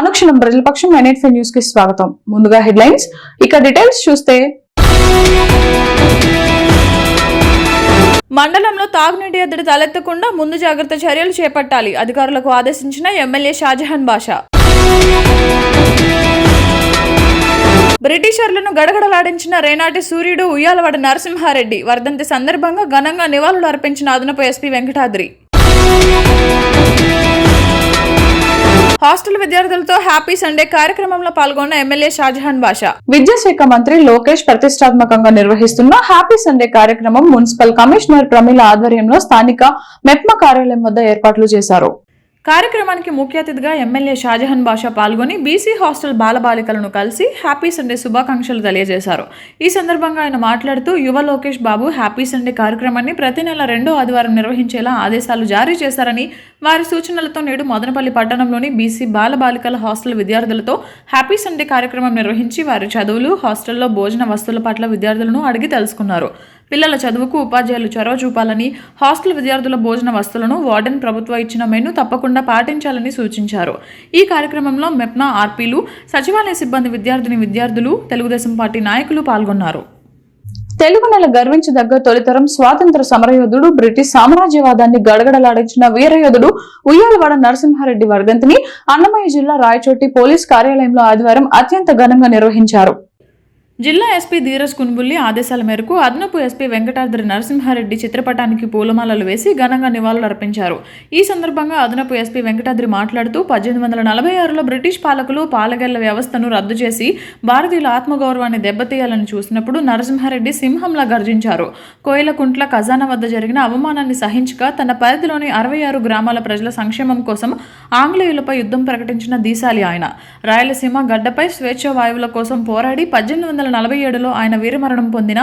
అనుక్షణం ప్రజలపక్షం ఎన్ఎట్ న్యూస్కి స్వాగతం. ముందుగా హెడ్లైన్స్ ఇక డీటెయిల్స్ చూస్తే. మండలంలో తాగునీటి ఎద్దడి తలెత్తకుండా ముందు జాగ్రత్త చర్యలు చేపట్టాలి అధికారులకు ఆదేశించిన ఎమ్మెల్యే షాజహాన్ బాషా. బ్రిటిషర్లను గడగడలాడించిన రేనాటి సూర్యుడు ఉయ్యాలవాడ నరసింహారెడ్డి వర్ధంతి సందర్భంగా ఘనంగా నివాళులు అర్పించిన అదనపు ఎస్పీ వెంకటాద్రి. హాస్టల్ విద్యార్థులతో హ్యాపీ సండే కార్యక్రమంలో పాల్గొన్న ఎమ్మెల్యే షాజహాన్ బాషా. విద్యాశాఖ మంత్రి లోకేష్ ప్రతిష్టాత్మకంగా నిర్వహిస్తున్న హ్యాపీ సండే కార్యక్రమం మున్సిపల్ కమిషనర్ ప్రమీల ఆధ్వర్యంలో స్థానిక మెప్మ కార్యాలయం వద్ద ఏర్పాట్లు చేశారు. కార్యక్రమానికి ముఖ్య అతిథిగా ఎమ్మెల్యే షాజహాన్ బాషా పాల్గొని బీసీ హాస్టల్ బాలబాలికలను కలిసి హ్యాపీ సండే శుభాకాంక్షలు తెలియజేశారు. ఈ సందర్భంగా ఆయన మాట్లాడుతూ యువ లోకేష్ బాబు హ్యాపీ సండే కార్యక్రమాన్ని ప్రతి నెల రెండో ఆదివారం నిర్వహించేలా ఆదేశాలు జారీ చేశారని వారి సూచనలతో నేడు మదనపల్లి పట్టణంలోని బీసీ బాలబాలికల హాస్టల్ విద్యార్థులతో హ్యాపీ సండే కార్యక్రమం నిర్వహించి వారి చదువులు హాస్టల్లో భోజన వస్తువుల పట్ల విద్యార్థులను అడిగి తెలుసుకున్నారు. పిల్లల చదువుకు ఉపాధ్యాయులు చొరవ చూపాలని హాస్టల్ విద్యార్థుల భోజన వస్తువులను వార్డెన్ ప్రభుత్వం ఇచ్చిన మెను తప్పకుండా పాటించాలని సూచించారు. ఈ కార్యక్రమంలో మెప్నా ఆర్పీలు సచివాలయ సిబ్బంది విద్యార్థిని విద్యార్థులు తెలుగుదేశం పార్టీ నాయకులు పాల్గొన్నారు. తెలుగు నెల గర్వించదగ్గ తొలితరం స్వాతంత్ర సమరయోధుడు బ్రిటిష్ సామ్రాజ్యవాదాన్ని గడగడలాడించిన వీరయోధుడు ఉయ్యాలవాడ నరసింహారెడ్డి వర్ధంతిని అన్నమయ్య జిల్లా రాయచోటి పోలీస్ కార్యాలయంలో ఆదివారం అత్యంత ఘనంగా నిర్వహించారు. జిల్లా ఎస్పీ ధీరజ్ కున్బుల్లి ఆదేశాల మేరకు అదనపు ఎస్పీ వెంకటాద్రి నరసింహారెడ్డి చిత్రపటానికి పూలమాలలు వేసి ఘనంగా నివాళులు అర్పించారు. ఈ సందర్భంగా అదనపు ఎస్పీ వెంకటాద్రి మాట్లాడుతూ పద్దెనిమిది వందల నలభై ఆరులో బ్రిటిష్ పాలకులు పాలగెళ్ళ వ్యవస్థను రద్దు చేసి భారతీయుల ఆత్మగౌరవాన్ని దెబ్బతీయాలని చూసినప్పుడు నరసింహారెడ్డి సింహంలా గర్జించారు. కోయిలకుంట్ల ఖజానా వద్ద జరిగిన అవమానాన్ని సహించక తన పరిధిలోని అరవై ఆరు గ్రామాల ప్రజల సంక్షేమం కోసం ఆంగ్లేయులపై యుద్ధం ప్రకటించిన దీశాలి ఆయన. రాయలసీమ గడ్డపై స్వేచ్ఛ వాయువుల కోసం పోరాడి పద్దెనిమిది వందల నలభై ఏడులో ఆయన వీరమరణం పొందిన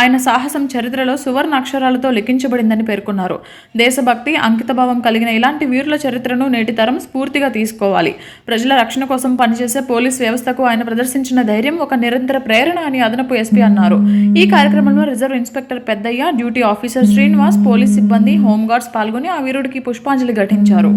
ఆయన సాహసం చరిత్రలో సువర్ణ అక్షరాలతో లిఖించబడిందని పేర్కొన్నారు. దేశభక్తి అంకితభావం కలిగిన ఇలాంటి వీరుల చరిత్రను నేటి తరం స్ఫూర్తిగా తీసుకోవాలి. ప్రజల రక్షణ కోసం పనిచేసే పోలీస్ వ్యవస్థకు ఆయన ప్రదర్శించిన ధైర్యం ఒక నిరంతర ప్రేరణ అని అదనపు ఎస్పీ అన్నారు. ఈ కార్యక్రమంలో reserve inspector Peddayya duty officer Srinivas police సిబ్బంది హోంగార్డ్స్ పాల్గొని ఆ వీరుడికి పుష్పాంజలి ఘటించారు.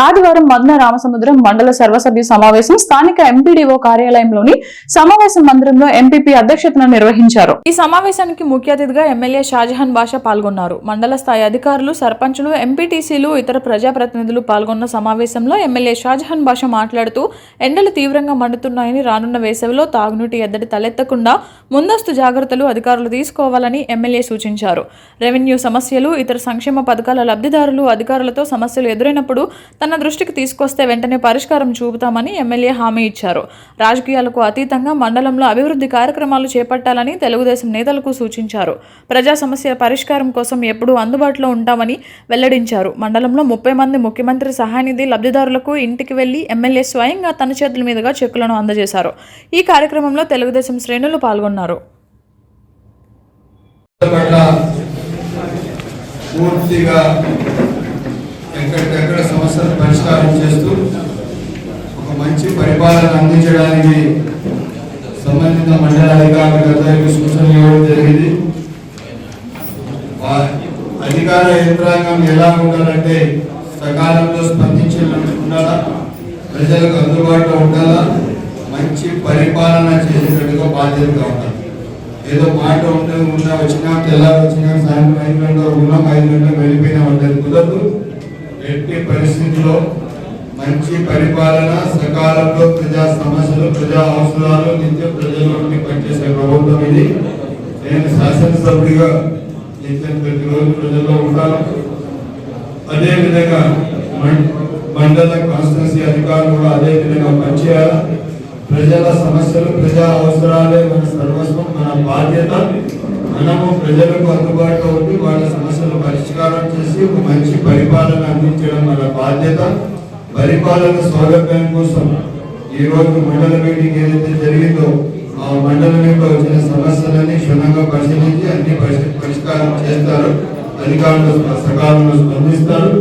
ఆదివారం మదన రామసముద్రం మండల సర్వసభ్య సమావేశం స్థానిక ఎంపీడీఓ కార్యాలయంలోని సమావేశ మందిరంలో ఎంపీపీ అధ్యక్షతన నిర్వహించారు. ఈ సమావేశానికి ముఖ్య అతిథిగా ఎమ్మెల్యే షాజహాన్ బాషా పాల్గొన్నారు. మండల స్థాయి అధికారులు సర్పంచులు ఎంపీటీసీలు ఇతర ప్రజాప్రతినిధులు పాల్గొన్న సమావేశంలో ఎమ్మెల్యే షాజహాన్ బాషా మాట్లాడుతూ ఎండలు తీవ్రంగా మండుతున్నాయని రానున్న వేసవిలో తాగునీటి ఎద్దడి తలెత్తకుండా ముందస్తు జాగ్రత్తలు అధికారులు తీసుకోవాలని ఎమ్మెల్యే సూచించారు. రెవెన్యూ సమస్యలు ఇతర సంక్షేమ పథకాల లబ్ధిదారులు అధికారులతో సమస్యలు ఎదురైనప్పుడు తన దృష్టికి తీసుకొస్తే వెంటనే పరిష్కారం చూపుతామని ఎమ్మెల్యే హామీ ఇచ్చారు. రాజకీయాలకు అతీతంగా మండలంలో అభివృద్ధి కార్యక్రమాలు చేపట్టాలని తెలుగుదేశం నేతలకు సూచించారు. ప్రజా సమస్య పరిష్కారం కోసం ఎప్పుడూ అందుబాటులో ఉంటామని వెల్లడించారు. మండలంలో ముప్పై మంది ముఖ్యమంత్రి సహాయనిధి లబ్ధిదారులకు ఇంటికి వెళ్ళి ఎమ్మెల్యే స్వయంగా తన చేతుల మీదుగా చెక్కులను అందజేశారు. ఈ కార్యక్రమంలో తెలుగుదేశం శ్రేణులు పాల్గొన్నారు. పూర్తిగా ఎక్కడికెక్కడ సమస్యలు పరిష్కారం చేస్తూ ఒక మంచి పరిపాలన అందించడానికి సంబంధిత మండల అధికారులందరికీ సూచనలు ఇవ్వడం జరిగింది. అధికార యంత్రాంగం ఎలా ఉండాలంటే సకాలంలో స్పందించి ఉండాలా ప్రజలకు అందుబాటులో ఉండాలా? మంచి పరిపాలన చేసేటట్టుగా బాధ్యతగా ఉండాలి? ఏదో మాట ఉంటే ఉన్నా వచ్చినా తెల్లారి వచ్చినా సాయంత్రం ఐదు గంటలకు ఉన్నాం ఐదు గంటలకు వెళ్ళిపోయినా ఉంటుంది కుదరదు. ఎట్టి పరిస్థితిలో మంచి పరిపాలన సకాలంలో ప్రజా సమస్యలు ప్రజా అవసరాలు నిత్య ప్రజల్లోకి పనిచేసే ప్రభుత్వం ఇది. నేను శాసనసభ్యుడిగా నిత్యం ప్రతిరోజు ప్రజల్లో ఉంటాను. అదేవిధంగా మండల కాన్స్టిట్యున్సీ అధికారులు కూడా అదే విధంగా పనిచేయాలి? ప్రజల సమస్యలు ప్రజా అవసరాలే మన సర్వస్వం మన బాధ్యత. మనము ప్రజలకు అందుబాటులో ఉండి వాళ్ళ సమస్యలు పరిష్కారం చేసి ఒక మంచి పరిపాలన అందించడం మన బాధ్యత. పరిపాలన సౌలభ్యం కోసం ఈ రోజు మండల మీటింగ్ ఏదైతే జరిగిందో ఆ మండల యొక్క వచ్చిన సమస్యలని క్షుణ్ణంగా పరిశీలించి అన్ని పరిష్కారం చేస్తారు. అధికారులు సకాలంలో స్పందిస్తారు.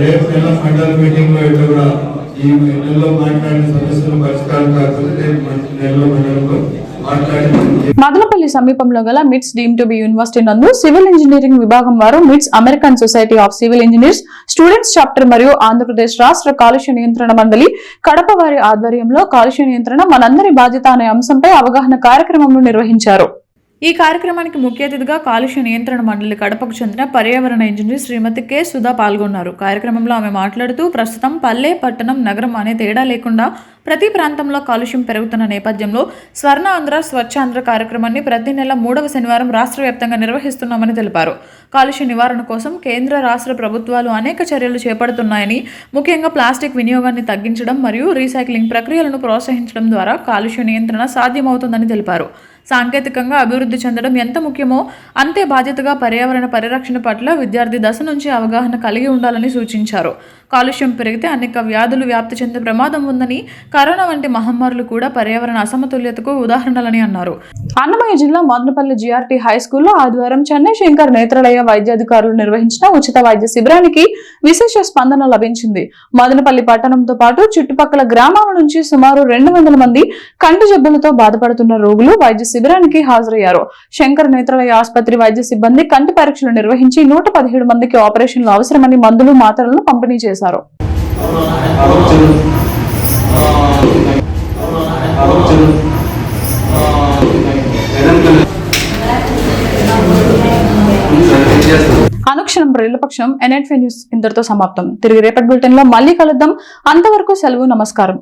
రేపు నెల మండల మీటింగ్లో ఇట్లా కూడా ఈ నెలలో మాట్లాడిన సమస్యలు పరిష్కారం కాకపోతే రేపు నెలలో మండలంలో మదనపల్లి సమీపంలో గల MITS deemed to be university నందు సివిల్ ఇంజనీరింగ్ విభాగం వారు MITS American society of civil engineers students chapter మరియు ఆంధ్రప్రదేశ్ రాష్ట్ర కాలుష్య నియంత్రణ మండలి కడప వారి ఆధ్వర్యంలో కాలుష్య నియంత్రణ మనందరి బాధ్యత అనే అంశంపై అవగాహన కార్యక్రమంను నిర్వహించారు. ఈ కార్యక్రమానికి ముఖ్య అతిథిగా కాలుష్య నియంత్రణ మండలి కడపకు చెందిన పర్యావరణ ఇంజనీర్ శ్రీమతి కె. సుధా పాల్గొన్నారు. కార్యక్రమంలో ఆమె మాట్లాడుతూ ప్రస్తుతం పల్లె పట్టణం నగరం అనే తేడా లేకుండా ప్రతి ప్రాంతంలో కాలుష్యం పెరుగుతున్న నేపథ్యంలో స్వర్ణ ఆంధ్ర స్వచ్ఛాంధ్ర కార్యక్రమాన్ని ప్రతి నెల మూడవ శనివారం రాష్ట్ర వ్యాప్తంగా నిర్వహిస్తున్నామని తెలిపారు. కాలుష్య నివారణ కోసం కేంద్ర రాష్ట్ర ప్రభుత్వాలు అనేక చర్యలు చేపడుతున్నాయని ముఖ్యంగా ప్లాస్టిక్ వినియోగాన్ని తగ్గించడం మరియు రీసైక్లింగ్ ప్రక్రియలను ప్రోత్సహించడం ద్వారా కాలుష్య నియంత్రణ సాధ్యమవుతుందని తెలిపారు. సాంకేతికంగా అభివృద్ధి చెందడం ఎంత ముఖ్యమో అంతే బాధ్యతగా పర్యావరణ పరిరక్షణ పట్ల విద్యార్థి దశ నుంచి అవగాహన కలిగి ఉండాలని సూచించారు. కాలుష్యం పెరిగితే అనేక వ్యాధులు వ్యాప్తి చెందే ప్రమాదం ఉందని కరోనా వంటి మహమ్మారులు కూడా పర్యావరణ అసమతుల్యతకు ఉదాహరణలని అన్నారు. అన్నమయ్య జిల్లా మదనపల్లి జీఆర్టీ హై స్కూల్లో ఆదివారం చెన్నై శంకర్ నేత్రాలయ వైద్యాధికారులు నిర్వహించిన ఉచిత వైద్య శిబిరానికి విశేష స్పందన లభించింది. మదనపల్లి పట్టణంతో పాటు చుట్టుపక్కల గ్రామాల నుంచి సుమారు రెండు వందల మంది కంటి జబ్బులతో బాధపడుతున్న రోగులు వైద్య శిబిరానికి హాజరయ్యారు. శంకర్ నేత్రాలయ ఆసుపత్రి వైద్య సిబ్బంది కంటి పరీక్షలు నిర్వహించి నూట పదిహేడు మందికి ఆపరేషన్లు అవసరమని మందులు మాత్రలను పంపిణీ చేశారు. అనుక్షణం ప్రజలపక్షం ఎన్ఎట్ఫీ న్యూస్ ఇంతటితో సమాప్తం. తిరిగి రేపటి బులెటిన్లో మళ్ళీ కలుద్దాం. అంతవరకు సెలవు నమస్కారం.